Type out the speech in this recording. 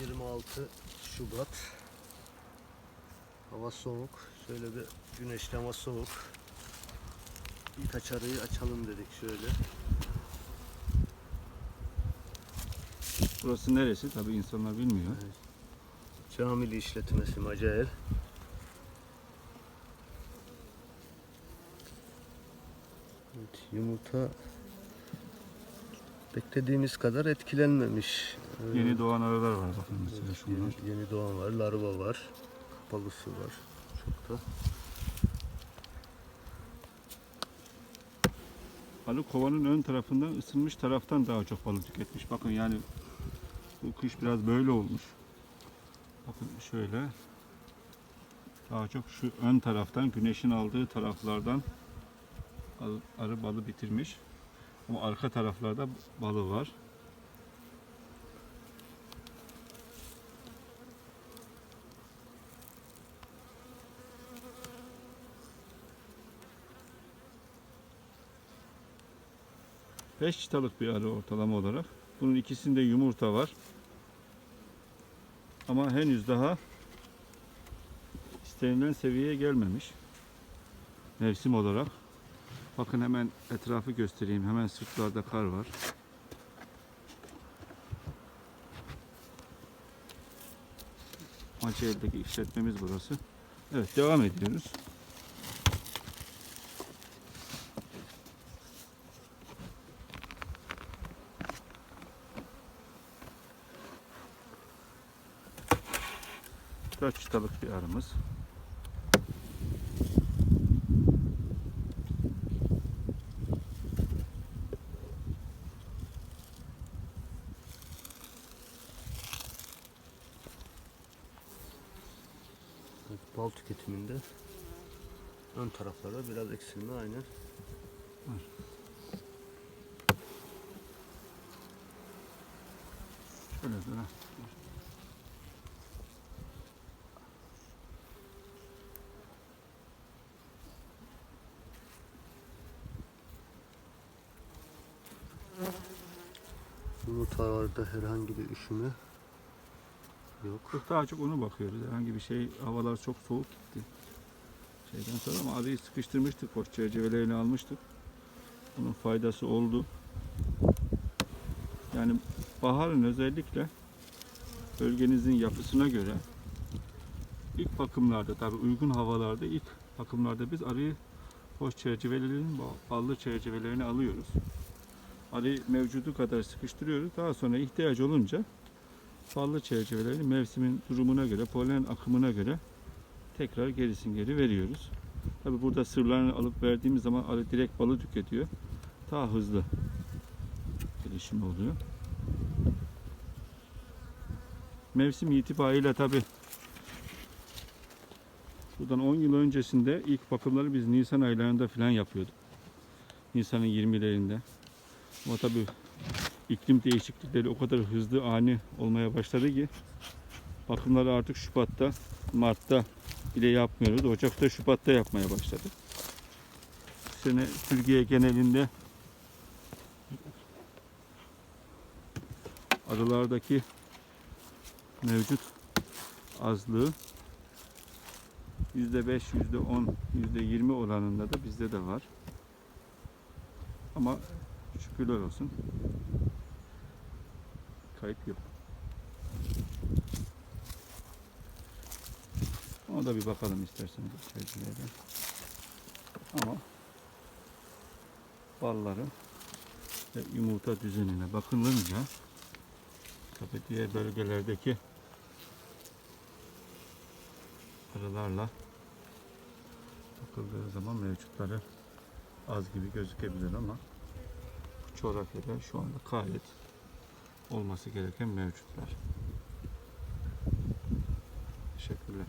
26 Şubat. Hava soğuk. Şöyle bir güneşli ama soğuk. Birkaç arayı açalım dedik şöyle. Burası neresi? Tabii insanlar bilmiyor. Camili işletmesi Macael. Evet, yumurta beklediğimiz kadar etkilenmemiş. Ee, Yeni doğan arılar var bakın mesela şunlar. Yeni, yeni doğan var, larva var, kapalısı var. Çok da Arı kovanın ön tarafından ısınmış taraftan daha çok balık tüketmiş. Bakın yani bu kış biraz böyle olmuş. Bakın şöyle. Daha çok şu ön taraftan güneşin aldığı taraflardan arı balı bitirmiş. Ama arka taraflarda balı var. Beş çıtalık bir arı ortalama olarak. Bunun ikisinde yumurta var. Ama henüz daha istenilen seviyeye gelmemiş. Mevsim olarak. Bakın hemen etrafı göstereyim. Hemen sırtlarda kar var. Maçayel'deki işletmemiz burası. Evet devam ediyoruz. Dört çıtalık bir arımız. Bal tüketiminde ön taraflarda biraz eksilme aynen. Şöyle dur. Yumurtalarda herhangi bir üşüme yok. Daha çok onu bakıyoruz. Herhangi bir şey, havalar çok soğuk gitti. Şeyden sonra ama arıyı sıkıştırmıştık, hoş çerçevelerini almıştık. Bunun faydası oldu. Yani baharın özellikle bölgenizin yapısına göre ilk bakımlarda tabi uygun havalarda ilk bakımlarda biz arıyı hoş çerçevelerinin ballı çerçevelerini alıyoruz. Arıyı mevcudu kadar sıkıştırıyoruz. Daha sonra ihtiyaç olunca fallı çerçevelerini mevsimin durumuna göre, polen akımına göre tekrar gerisin geri veriyoruz. Tabi burada sırlarını alıp verdiğimiz zaman arı direkt balı tüketiyor. Daha hızlı gelişim oluyor. Mevsim itibariyle tabi buradan 10 yıl öncesinde ilk bakımları biz Nisan aylarında falan yapıyorduk. Nisan'ın 20'lerinde. Ama tabi iklim değişiklikleri o kadar hızlı ani olmaya başladı ki bakımları artık Şubat'ta, Mart'ta bile yapmıyoruz. Ocak'ta, Şubat'ta yapmaya başladık. Sene Türkiye genelinde arılardaki mevcut azlığı %5, %10, %20 oranında da bizde de var. Ama şükürler olsun kayıp yok. Ona da bir bakalım isterseniz içerisilere. Ama balları ve yumurta düzenine bakılınca tabii diğer bölgelerdeki arılarla bakıldığı zaman mevcutları az gibi gözükebilir ama bu coğrafyada şu anda gayet olması gereken mevcutlar. Teşekkürler.